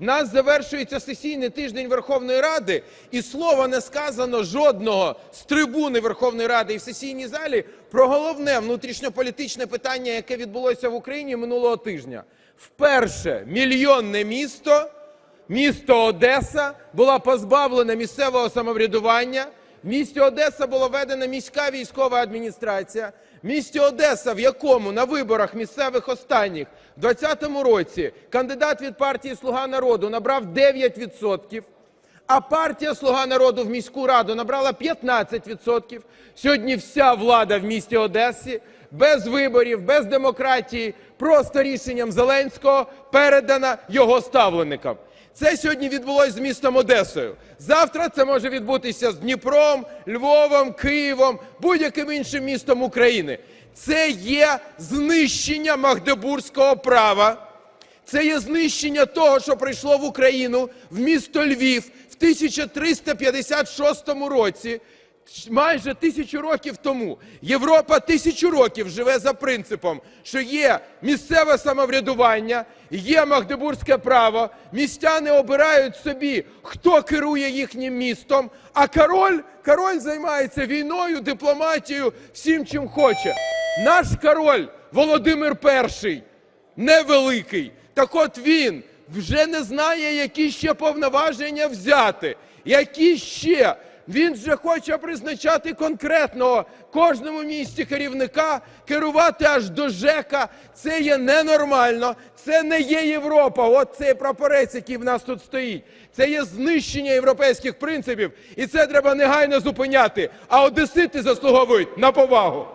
Нас завершується сесійний тиждень Верховної Ради, і слова не сказано жодного з трибуни Верховної Ради і в сесійній залі про головне внутрішньополітичне питання, яке відбулося в Україні минулого тижня. Вперше мільйонне місто, місто Одеса, була позбавлена місцевого самоврядування. В місті Одеса була введена міська військова адміністрація. В місті Одеса, в якому на виборах місцевих останніх в 2020 році кандидат від партії Слуга народу набрав 9%, а партія Слуга народу в міську раду набрала 15%. Сьогодні вся влада в місті Одесі без виборів, без демократії, просто рішенням Зеленського передана його ставленникам. Це сьогодні відбулося з містом Одесою. Завтра це може відбутися з Дніпром, Львовом, Києвом, будь-яким іншим містом України. Це є знищення магдебурзького права. Це є знищення того, що прийшло в Україну в місто Львів в 1356 році, майже тисячу років тому. Європа тисячу років живе за принципом, що є місцеве самоврядування, є магдебурзьке право, містяни обирають собі, хто керує їхнім містом, а король, король займається війною, дипломатією, всім чим хоче. Наш король Володимир І невеликий. Так от він вже не знає, які ще повноваження взяти, які ще. Він вже хоче призначати конкретного кожному місті керівника, керувати аж до ЖЕКа. Це є ненормально, це не є Європа. От цей прапорець, який в нас тут стоїть. Це є знищення європейських принципів, і це треба негайно зупиняти. А одесити заслуговують на повагу.